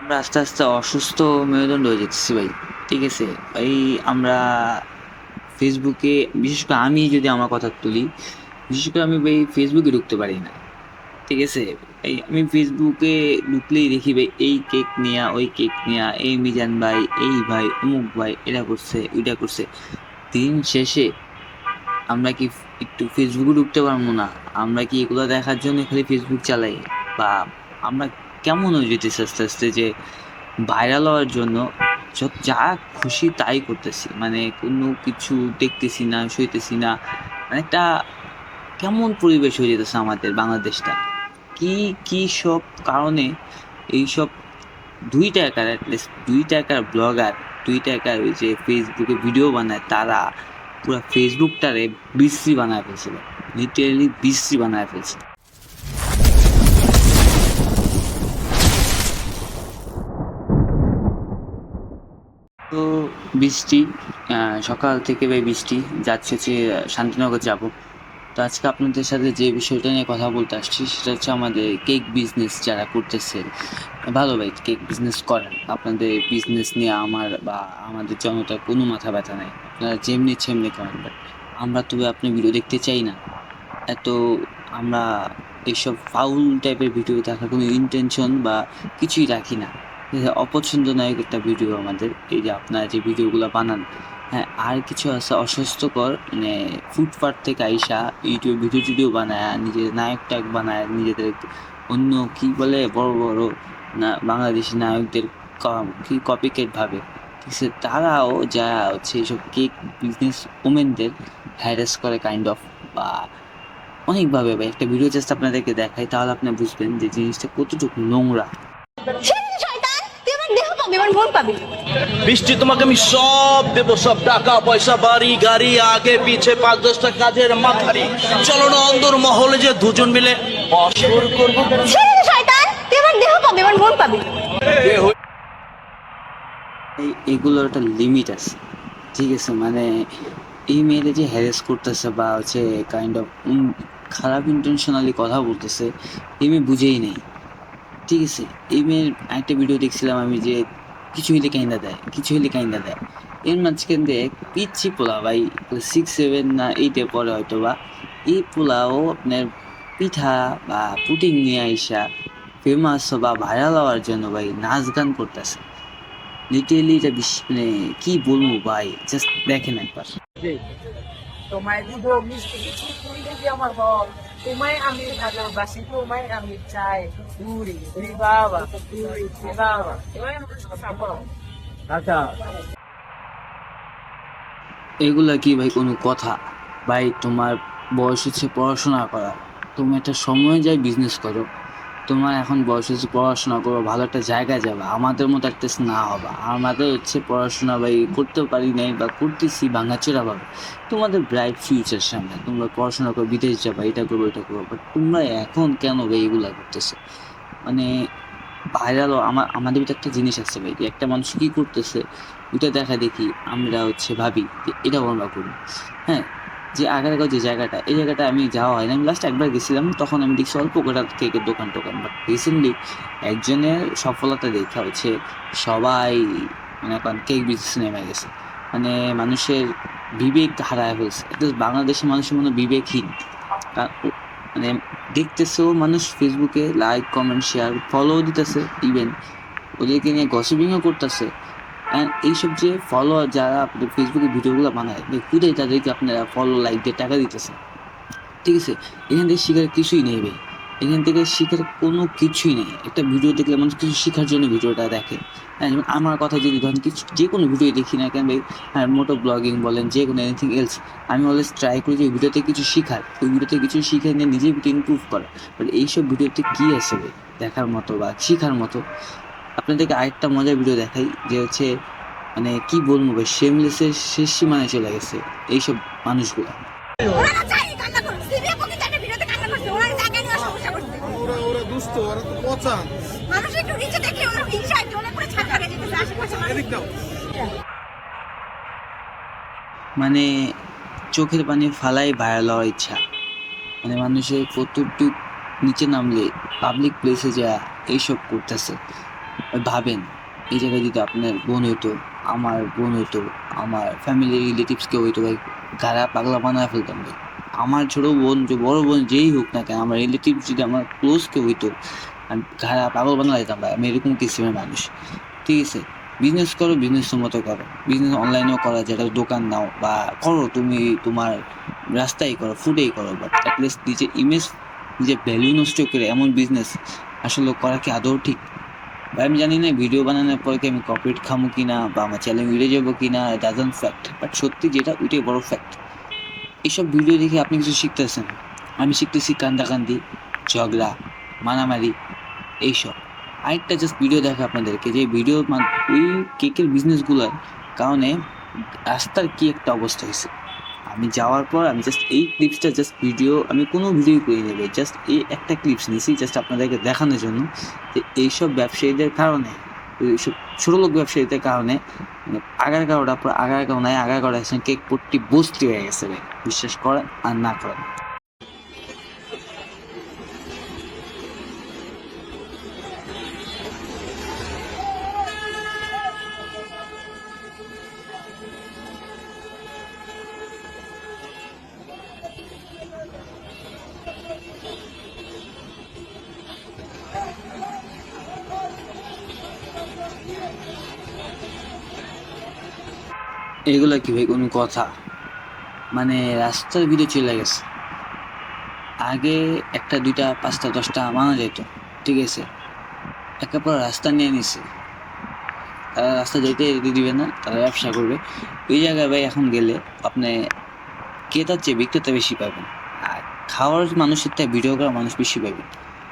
আমরা আস্তে আস্তে অসুস্থ মেরুদণ্ড হয়ে যেতেছি ভাই। ঠিক আছে? ভাই আমরা ফেসবুকে বিশেষ করে আমি যদি আমার কথা তুলি, বিশেষ করে আমি ভাই ফেসবুকে ঢুকতে পারি না। ঠিক আছে? এই আমি ফেসবুকে ঢুকলেই দেখি ভাই, এই কেক নেয়া, ওই কেক নেয়া, এই মিজান ভাই, এই ভাই, অমুক ভাই, এটা করছে, ওইটা করছে। দিন শেষে আমরা কি একটু ফেসবুকে ঢুকতে পারব না? আমরা কি এগুলো দেখার জন্য খালি ফেসবুক চালাই? বা আমরা কেমন হয়ে যেতেছি আস্তে আস্তে যে ভাইরাল হওয়ার জন্য যা খুশি তাই করতেছি। মানে কোনো কিছু দেখতেছি না শুইতেছি না। মানে একটা কেমন পরিবেশ হয়ে যেতেছে আমাদের বাংলাদেশটা। কি কি সব কারণে এইসব দুই টাকার দুই টাকার ব্লগার দুই টাকার ওই যে ফেসবুকে ভিডিও বানায়, তারা পুরো ফেসবুকটারে বিশ্রী বানায় ফেলছিল। লিটারেলি বিশ্রী বানায় ফেলছে তো বৃষ্টি সকাল থেকে ভাই বৃষ্টি যাচ্ছে হচ্ছে শান্তিনগর যাব। তো আজকে আপনাদের সাথে যে বিষয়টা নিয়ে কথা বলতে আসছি, সেটা হচ্ছে আমাদের কেক বিজনেস যারা করতেছে। ভালো ভাই, কেক বিজনেস করেন। আপনাদের বিজনেস নিয়ে আমার বা আমাদের জনতার কোনো মাথা ব্যথা নাই। আপনারা যেমনি সেমনি করেন বাট আমরা তবে আপনি ভিডিও দেখতে চাই না। এত আমরা এইসব ফাউল টাইপের ভিডিও দেখার কোনো ইন্টেনশন বা কিছুই রাখি না। ঠিক আছে? অপছন্দনায়ক একটা ভিডিও আমাদের, এই যে আপনারা যে ভিডিওগুলো বানান। হ্যাঁ আর কিছু আছে অস্বাস্থ্যকর মানে ফুটপাথ থেকে আইসা ইউটিউব ভিডিও টিডিও বানায়, নিজের নায়ক টায়ক বানায়, নিজেদের অন্য কি বলে, বড় বড় না, বাংলাদেশি নায়কদের ক- কি কপিকেট ভাবে। ঠিক আছে, তারাও যা হচ্ছে এইসব কেক বিজনেস ওমেনদের হ্যারাস করে কাইন্ড অফ বা অনেকভাবে একটা ভিডিও জাস্ট আপনাদেরকে দেখাই, তাহলে আপনি বুঝবেন যে জিনিসটা কতটুকু নোংরা। দেহ পাবি? মন বৃষ্টি তোমাকে আমি সব দেবো সব টাকা পয়সা বাড়ি গাড়ি আগে পিছে পাঁচ দশটা কাজের মাথারি। চলো না অন্দর মহলে যে দুজন মিলে অসর করব। সেদিন শয়তান তুই আমার দেহ পাবি আমার মন পাবি। এই এগুলোর একটা লিমিট আছে। ঠিক আছে মানে এই মেয়েদের যে হ্যারেস করতেছে বা হচ্ছে কাইন্ড অফ খারাপ ইন্টেনশনালি কথা বলতেছে এই মেয়ে বুঝেই নেই। ঠিক আছে এই মেয়ের একটা ভিডিও দেখছিলাম আমি যে কিছু হইলে কাইন্দা দেয় কিছু হইলে কাইন্দা দেয়। এর মাঝখান দিয়ে পিচ্ছি পোলা ভাই সিক্স সেভেন না এইটে পরে হয়তো বা এই পোলাও আপনার পিঠা বা পুটিং নিয়ে আইসা ফেমাস বা ভাইরাল হওয়ার জন্য, ভাই, নাচ গান করতেছে। লিটারেলি এটা মানে কি বলব, ভাই জাস্ট দেখেন একবার। তোমায় দিব মিষ্টি দিবি আমার বল? তোমায় আমি ভালোবাসি তোমায় আমি চাই উড়ি উড়ি বাবা উড়ি বাবা তোমায় আচ্ছা এগুলা কি ভাই কোনো কথা? ভাই তোমার বয়স হচ্ছে পড়াশোনা করা। তুমি একটা সময় যাই বিজনেস করো। তোমার এখন বয়স হচ্ছে পড়াশোনা করো, ভালো একটা জায়গায় যাবে। আমাদের মতো একটা না হবা। আমাদের হচ্ছে পড়াশোনা ভাই করতে পারি নাই বা করতেছি ভাঙাচোরা ভাবে। তোমাদের ব্রাইট ফিউচার সামনে। তোমরা পড়াশোনা করো, বিদেশ যাবা, এটা করব এটা করব। বাট তোমরা এখন কেন ভাই এগুলা করতেছো? মানে ভাইরাল আমার আমাদের একটা জিনিস আছে ভাই একটা মানুষ কী করতেছে, ওইটা দেখা দেখি আমরা হচ্ছে ভাবি যে এটাও আমরা করি হ্যাঁ? যে আগারগাঁও যে জায়গাটা, এই জায়গাটা আমি যাওয়া হয় না আমি লাস্ট একবার গেছিলাম, তখন আমি দেখছি অল্প কটা কেকের দোকান টোকান বাট রিসেন্টলি একজনের সফলতা দেখা হচ্ছে সবাই মানে এখন কেক বিজনেস নেমে গেছে। মানে মানুষের বিবেক হারায় ফেলছে। বাংলাদেশের মানুষের মনে বিবেকহীন। মানে দেখতেছেও মানুষ ফেসবুকে লাইক কমেন্ট শেয়ার ফলো দিতেছে ইভেন ওদেরকে নিয়ে গসিপিংও করতেছে। অ্যান্ড এইসব যে ফলোয়ার যারা আপনাদের ফেসবুকে ভিডিওগুলো বানায় খুদে তাদেরকে আপনারা ফলো লাইক দিয়ে টাকা দিতেছে ঠিক আছে? এখান থেকে শেখার কিছুই নেই ভাই। এখান থেকে শেখার কোনো কিছুই নেই। একটা ভিডিও দেখলে মানুষ কিছু শেখার জন্য ভিডিওটা দেখে। হ্যাঁ যেমন আমার কথা যদি ধরেন, কিছু, যে কোনো ভিডিও দেখি না কেন ভাই হ্যাঁ মোটো ব্লগিং বলেন, যে কোনো এনিথিং এলস আমি অলওয়েজ ট্রাই করি যে ভিডিওতে কিছু শেখার। ওই ভিডিওতে কিছু শিখে নিয়ে নিজেই ভিডিও ইমপ্রুভ করা। বাট এইসব ভিডিওতে কী আছে ভাই? দেখার মতো বা শেখার মতো। আপনাদেরকে আরেকটা মজার ভিডিও দেখাই যে হচ্ছে মানে কি বলব ভাই শেমলেসের শেষ সীমানায় চলে গেছে এইসব মানুষগুলো। মানে চোখের পানি ফালাই ভাইরাল হওয়ার ইচ্ছা। মানে মানুষের কতটুক নিচে নামলে পাবলিক প্লেসে যা এইসব করতেছে। ভাবেন, এই জায়গায় যদি আপনার বোন হইতো, আমার বোন হইতো, আমার ফ্যামিলি রিলেটিভস কেউ হইতো ভাই গাড়া পাগলা বানায় ফেলতাম ভাই। আমার ছোটো বোন, যে বড় বোন যেই হোক না কেন, আমার রিলেটিভ যদি আমার ক্লোজ কেউ হইতো আমি ঘাড়া পাগল বানা দিতাম ভাই, আমি এরকম কিসিমের মানুষ। ঠিক আছে? বিজনেস করো বিজনেস মতো করো। বিজনেস অনলাইনেও করা যায় এটা দোকান নাও, বা করো, তুমি তোমার রাস্তায় করো ফুডেই করো বাট অ্যাটলিস্ট নিজের ইমেজ নিজের ভ্যালু নষ্ট করে এমন বিজনেস আসলে করা কি আদৌ ঠিক? ভাই, আমি জানি না ভিডিও বানানোর পরে কি আমি কপিরাইট খামো কি না বা আমার চ্যানেল উড়ে যাব কি না ডাজন ফ্যাক্ট বাট সত্যি যেটা, ওইটাই বড় ফ্যাক্ট এইসব ভিডিও দেখে আপনি কিছু শিখতেছেন? আমি শিখতেছি কান্দাকান্দি, ঝগড়া, মারামারি, এইসব। আরেকটা জাস্ট ভিডিও দেখা আপনাদেরকে, যে ভিডিও ওই কেকের বিজনেসগুলোর কারণে রাস্তার কি একটা অবস্থা হয়েছে? আমি যাওয়ার পর আমি জাস্ট এই ক্লিপসটা জাস্ট ভিডিও আমি কোনো ভিডিও করে নেবে জাস্ট এই একটা ক্লিপস নিয়েছি জাস্ট আপনাদেরকে দেখানোর জন্য। যে এইসব ব্যবসায়ীদের কারণে, এইসব ছোটো লোক ব্যবসায়ীদের কারণে মানে আগার গাওয়াটা পুরো আগার গাও নাই আগার গাওয়া কেক পট্টি বস্তি হয়ে গেছে ভাই। বিশ্বাস করেন আর না করেন। এগুলো কি ভাই কোনো কথা? মানে রাস্তার ভিতরে চলে গেছে। আগে একটা, দুইটা, পাঁচটা, দশটা মানা যেত ঠিক আছে? একের পর রাস্তা নিয়ে নিছে। তারা রাস্তা যেতে দিবে না, তারা ব্যবসা করবে। ওই জায়গায় ভাই এখন গেলে আপনি ক্রেতার চেয়ে বিক্রেতা বেশি পাবেন। আর খাওয়ার মানুষের থেকে ভিডিও করা মানুষ বেশি পাবেন।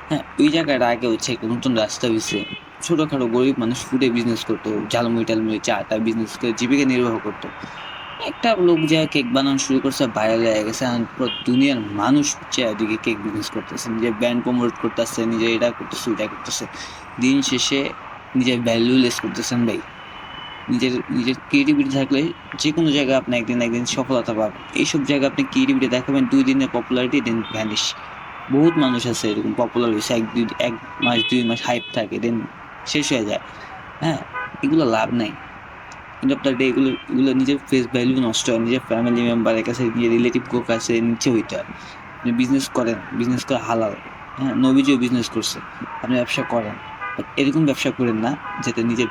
হ্যাঁ ওই জায়গাটা আগে হচ্ছে, নতুন রাস্তা হয়েছে ছোটোখাটো গরিব মানুষ ফুডে বিজনেস করতো, ঝালমুড়ি টালমুড়ি, চা টা বিজনেস করে জীবিকা নির্বাহ করতো। একটা লোক যা কেক বানানো শুরু করছে ভাইরাল হয়ে গেছে দুনিয়ার মানুষ চারিদিকে কেক বিজনেস করতেছে। নিজের ব্র্যান্ড প্রমোট করতেছে নিজে এটা করতেছে, ওইটা করতেছে। দিন শেষে নিজের ভ্যালু লেস করতেছেন ভাই। নিজের নিজের ক্রিয়েটিভিটি থাকলে যে কোনো জায়গায় আপনি একদিন একদিন সফলতা পাবেন। এইসব জায়গায় আপনি ক্রিয়েটিভিটি দেখাবেন, দুই দিনের পপুলারিটি দেন ভ্যানিশ বহুত মানুষ আছে এরকম পপুলার হয়েছে এক দুই, এক মাস, দুই মাস হাইপ থাকে দেন শেষ হয়ে যায়। হ্যাঁ এগুলো লাভ নাই। কিন্তু আপনার এগুলো এগুলো নিজের ফেস ভ্যালু নষ্ট হয়, নিজের ফ্যামিলি মেম্বারের কাছে নিজের রিলেটিভ কোর কাছে নিচে হইতে হয়। আপনি বিজনেস করেন বিজনেস করে হালাল। হ্যাঁ নবীজিও বিজনেস করছে, আপনি ব্যবসা করেন। এরকম ব্যবসা করেন না, যাতে নিজের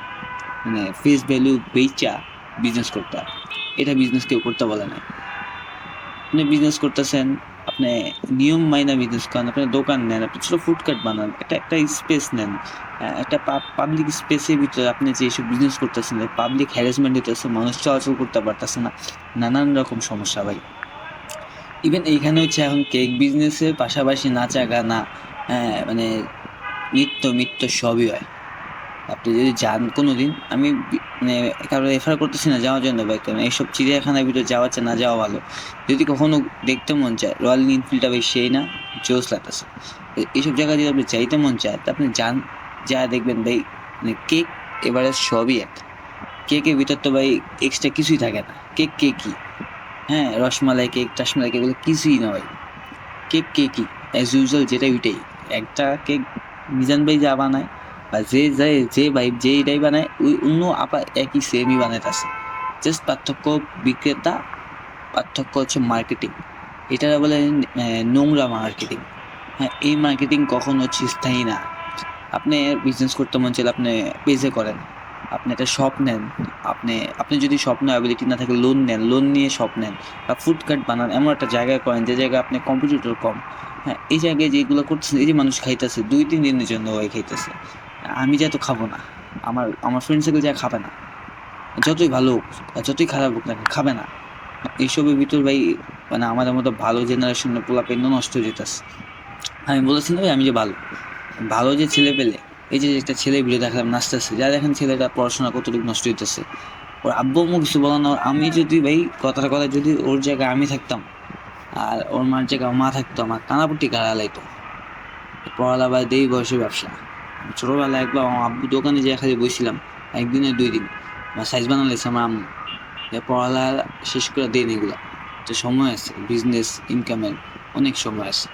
মানে ফেস ভ্যালু বেচা বিজনেস করতে এটা বিজনেস কেউ করতে বলে না। আপনি বিজনেস করতেছেন আপনি নিয়ম মাইনা বিজনেস করেন, আপনি দোকান নেন, আপনি ছোটো ফুডকার্ট বানান, একটা একটা স্পেস নেন একটা পাবলিক স্পেসের ভিতরে আপনি যে এইসব বিজনেস করতেছেন পাবলিক হ্যারাসমেন্ট হইতেছে মানুষ চলাচল করতে পারতেছে না, নানান রকম সমস্যা ভাই। ইভেন এইখানে হচ্ছে এখন কেক বিজনেসের পাশাপাশি নাচা গানা মানে নৃত্য, মিত্য সবই হয়। আপনি যদি যান কোনো দিন আমি মানে কারও রেফার করতেছি না, যাওয়ার জন্য ভাই। কারণ এইসব চিড়িয়াখানার ভিতরে যাওয়া চেয়ে না, যাওয়া ভালো। যদি কখনো দেখতে মন চায় রয়্যাল এনফিল্ডটা বেশ সেই না জোস লাগতেছে। এইসব জায়গায় যদি আপনি চাইতে মন চায়, তা আপনি যান, যা দেখবেন ভাই মানে কেক এবারে সবই এক কেকের ভিতর তো ভাই এক্সট্রা কিছুই থাকে না। কেক কেকই হ্যাঁ রসমালাই কেক, টাসমালাই কেক এগুলো কিছুই না ভাই। কেক কেকই অ্যাজ ইউজুয়াল যেটা ওইটাই। একটা কেক মিজান ভাই যা বানায় বা যে যে যে ভাই যে এটাই বানায়, ওই অন্য আপা একই সেমই বানাইতেছে জাস্ট পার্থক্য বিক্রেতা, পার্থক্য হচ্ছে মার্কেটিং এটা বলে নোংরা মার্কেটিং হ্যাঁ এই মার্কেটিং কখনো হচ্ছে স্থায়ী না। আপনি বিজনেস করতে মন চাইলে আপনি পেজে করেন। আপনি একটা শপ নেন। আপনি আপনি যদি স্বপ্ন অ্যাবিলিটি না থাকে লোন নেন। লোন নিয়ে শপ নেন। বা ফুড কার্ট বানান, এমন একটা জায়গায় করেন, যে জায়গায় আপনি কম্পিটিটর কম। হ্যাঁ এই জায়গায় যেগুলো করতেছেন, এই যে মানুষ খাইতেছে, দুই, তিন দিনের জন্য ওই খাইতেছে। আমি যা তো খাব না, আমার আমার ফ্রেন্ড সার্কেল যা খাবে না। যতই ভালো হোক যতই খারাপ হোক না খাবে না। এইসবের ভিতর ভাই মানে আমাদের মতো ভালো জেনারেশনের পোলা পেন্য নষ্ট হয়ে যেতেছে। আমি বলেছি না ভাই, আমি যে ভালো ভালো যে ছেলে পেলে, এই যে একটা ছেলে ভিডিও দেখলাম, নাচতেছে, যা দেখেন ছেলেটা পড়াশোনা কতটুকু নষ্ট হইতেছে। ওর আব্বু আম্মু কিছু বলানো আমি যদি ভাই কথাটা কথা যদি ওর জায়গায় আমি থাকতাম, আর ওর মার জায়গায় মা থাকতো, আমার কানাপট্টি গাড়া লাইতো পড়ালা বা দেই বয়সে ব্যবসা। ছোটোবেলায় একবার আমার আব্বু দোকানে যে খালি বসছিলাম, একদিনে দুই দিন। বা সাইজ বানালেছে আমার আম্মু। পড়ালা শেষ করে দেন এগুলো। তো সময় আছে বিজনেস ইনকামের অনেক সময় আছে।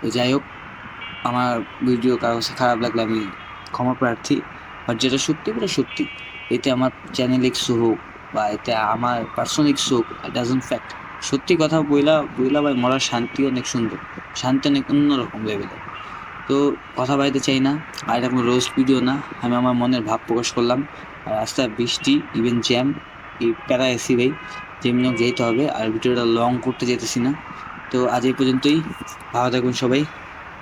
তো যাই হোক, আমার ভিডিও কাছে খারাপ লাগলে আমি ক্ষমা প্রার্থী। আর যেটা সত্যি, ওটা সত্যি। এতে আমার চ্যানেল ইক্সু হোক বা এতে আমার পার্সোনাল ইক্সু হোক ডাজন্ট ফ্যাক্ট সত্যি কথা বইলা বইলা ভাই মরার শান্তি অনেক সুন্দর। শান্তি অনেক অন্যরকম লেভেলে তো কথা বাড়িতে চাই না, আর এটা কোনো রোস্ট ভিডিও না। আমি আমার মনের ভাব প্রকাশ করলাম। আর রাস্তায় বৃষ্টি ইভেন জ্যাম এই প্যারা এসি ভাই যেমনি যেতে হবে, আর ভিডিওটা লং করতে যেতেছি না। তো আজ এই পর্যন্তই। ভালো থাকুন সবাই।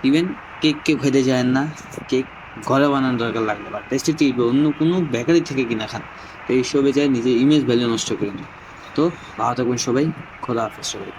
ইভেন কেক কেউ খেতে যায় না কেক ঘরে বানানোর দরকার লাগবে বা টেস্টি টিপে অন্য কোনো বেকারি থেকে কিনা খান। তো এইসবে যায় নিজের ইমেজ ভ্যালু নষ্ট করে না। তো ভালো থাকুন সবাই। খোদা হাফেজ সবাই